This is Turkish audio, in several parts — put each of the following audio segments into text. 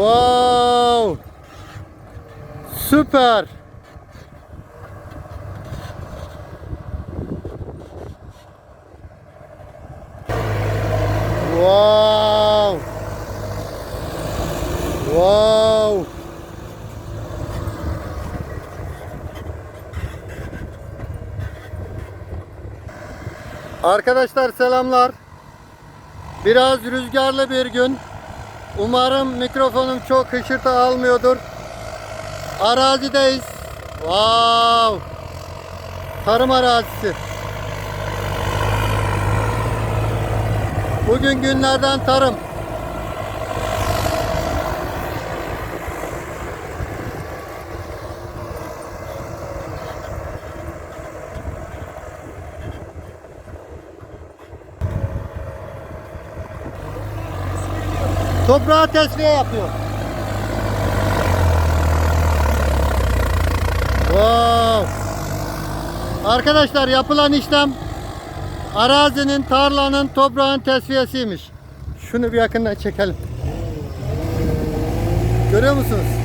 Wow. Süper. Wow. Wow. Arkadaşlar selamlar. Biraz rüzgarlı bir gün. Umarım mikrofonum çok hışırtı almıyordur. Arazideyiz. Wow. Tarım arazisi. Bugün günlerden tarım. Toprağı tesviye yapıyor. Wow. Arkadaşlar yapılan işlem arazinin, tarlanın, toprağın tesviyesiymiş. Şunu bir yakından çekelim. Görüyor musunuz?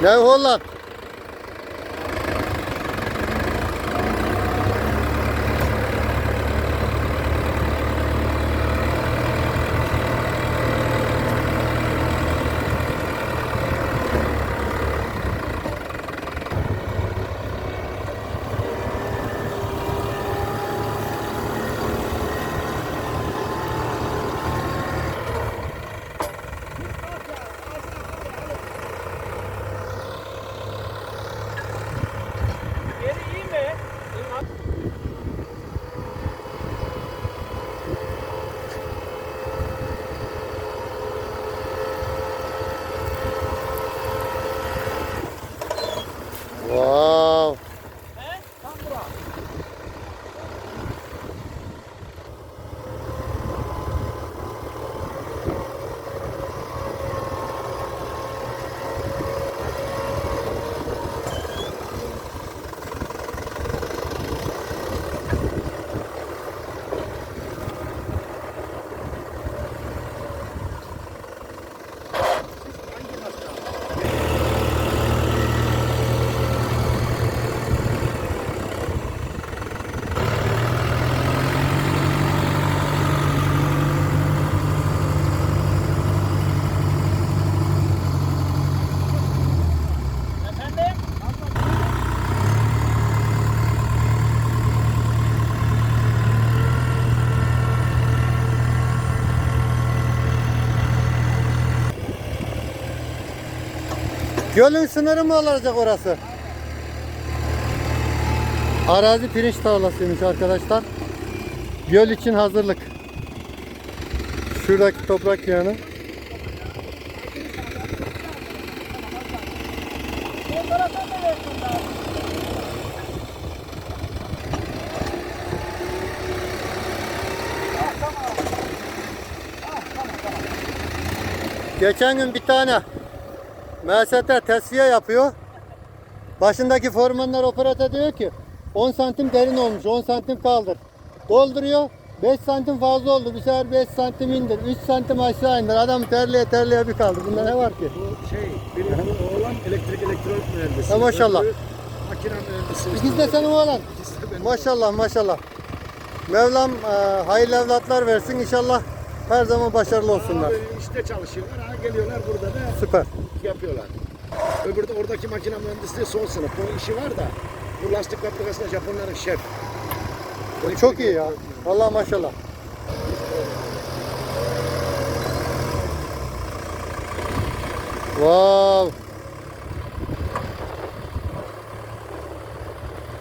Ne Holland? Gölün sınırı mı olacak orası? Arazi pirinç tarlasıymış arkadaşlar. Göl için hazırlık. Şuradaki toprak yağını. Geçen gün bir tane MST tesviye yapıyor. Başındaki formanlar operatör diyor ki 10 santim derin olmuş 10 santim kaldır. Dolduruyor 5 santim fazla oldu. Bir sefer 5 santim indir. 3 santim aşağı indir. Adam terliye terliye bir kaldı. Bunda ne var ki? Bu şey, benim oğlan elektrik elektronik mühendisi. Ha, maşallah. Makine mühendisi. İkisi de senin oğlan. İkisi de benim. Maşallah maşallah. Mevlam e, hayırlı evlatlar versin. İnşallah her zaman başarılı olsunlar. Abi işte çalışıyorlar, ha geliyorlar burada da Süper. yapıyorlar. Öbürü de oradaki makine mühendisliği son sınıf. Bunun işi var da bu lastik fabrikasında Japonların şef. Çok iyi ya. Allah maşallah. Wow.